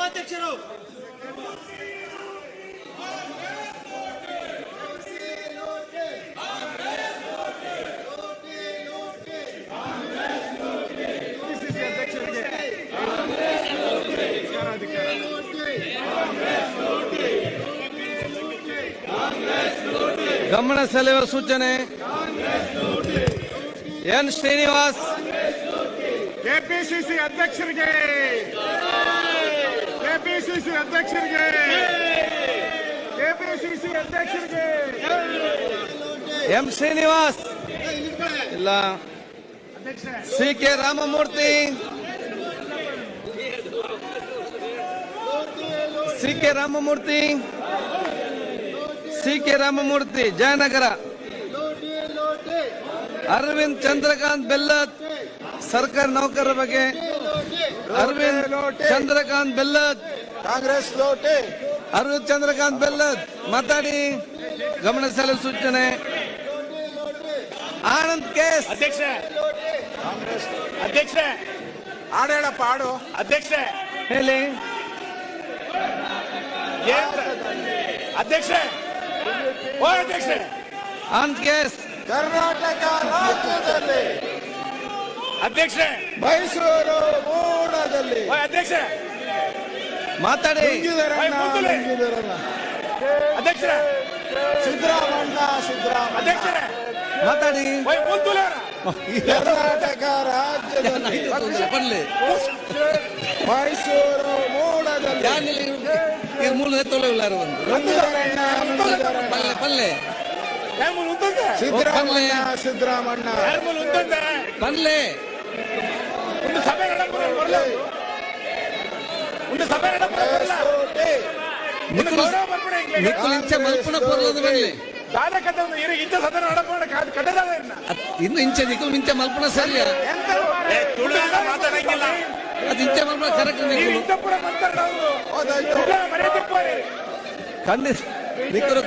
ಉಪಾಧ್ಯಕ್ಷರು ಕೆಪಿಸಿಸಿ ಅಧ್ಯಕ್ಷರಿಗೆ ಗಮನ ಸೆಳೆಯುವ ಸೂಚನೆ ಎನ್ ಶ್ರೀನಿವಾಸ್ ಕೆಪಿಸಿಸಿ ಅಧ್ಯಕ್ಷರಿಗೆ ಕೆಪಿಸಿಸಿ ಅಧ್ಯಕ್ಷರಿಗೆ. ಕೆಪಿಸಿಸಿ ಅಧ್ಯಕ್ಷರಿಗೆ. ಎಂ ಶ್ರೀನಿವಾಸ್. ಇಲ್ಲ. C K Ramamurthy. C K Ramamurthy. C K Ramamurthy, Jayanagar. Aravind Chandrakant Bellad, ಸರ್ಕಾರಿ ನೌಕರರ ಬಗ್ಗೆ ಅರವಿಂದ್ ಚಂದ್ರಕಾಂತ್ ಬೆಲ್ಲದ್. ಕಾಂಗ್ರೆಸ್ ಲೋಟೆ. ಅರವಿಂದ್ ಚಂದ್ರಕಾಂತ್ ಬೆಲ್ಲದ್. ಮಾತಾಡಿ. ಗಮನ ಸೆಳೆಯುವ ಸೂಚನೆ. ಆನಂದ್ ಕೇಸ್. ಅಧ್ಯಕ್ಷ. ಅಧ್ಯಕ್ಷ. ಹಾಡು ಆಡು ಹಾಡು. ಅಧ್ಯಕ್ಷ. ಹೇಳಿ. ಅಧ್ಯಕ್ಷ. ಓ ಅಧ್ಯಕ್ಷ. ಆನಂದ್ ಕೇಸ್. ಕರ್ನಾಟಕ ರಾಜ್ಯದಲ್ಲಿ ಅಧ್ಯಕ್ಷ ಮೈಸೂರು ಮೂಡದಲ್ಲಿ ಅಧ್ಯಕ್ಷ ಮಾತಾಡಿ. ಅಧ್ಯಕ್ಷ ಸಿದ್ದರಾಮಣ್ಣ ಸಿದ್ದರಾಮಣ್ಣ. ಅಧ್ಯಕ್ಷ ಮಾತಾಡಿ. ಕರ್ನಾಟಕ ರಾಜ್ಯದಲ್ಲಿ. ಪನ್ಲೆ ಮೈಸೂರು ಮೂಡದಲ್ಲಿ ಇದು ಮೂಲ ತೊಳೆಯುಳ್ಳಾರು ಒಂದು. ಪಲ್ಲೆ ಪಲ್ಲೆ. ಸಿದ್ದರಾಮಯ್ಯ ಸಿದ್ದರಾಮಣ್ಣ ಪಲ್ಲೆ. ಒಂದು ಸಭೆ ನಡಪುರ ಬರಲ್ಲ ಒಂದು ಸಭೆ ನಡಪುರ ಬರಲ್ಲ. ಒಂದು ಗೌರವ ಬರ್ಬೇಡ ಇಂಚ ಮಲ್ಪನ ಪೊರ್ಲದ ಬನ್ನಿ ದಾದ ಕಥ ಒಂದು ಇರು ಇಂಥ ಸದನ ನಡಪುರ ಕಟ್ಟದ ಇನ್ನು ಇಂಚ ನಿಕ್ಕುಲು ಇಂಚ ಮಲ್ಪನ ಸರಿಯ ಮಾತಾಡಂಗಿಲ್ಲ ಅದು ಇಂಚ ಮಲ್ಪನ ಕರೆಕ್ಟ್ ನೀವು ನಿಕ್ಕುಲು ಇಂಥಪುರ ಮಾತಾಡೋದು ಹೌದಾಯ್ತು. ಮರ್ಯಾದೆ ಖಂಡಿತ ನಿಕ್ಕರು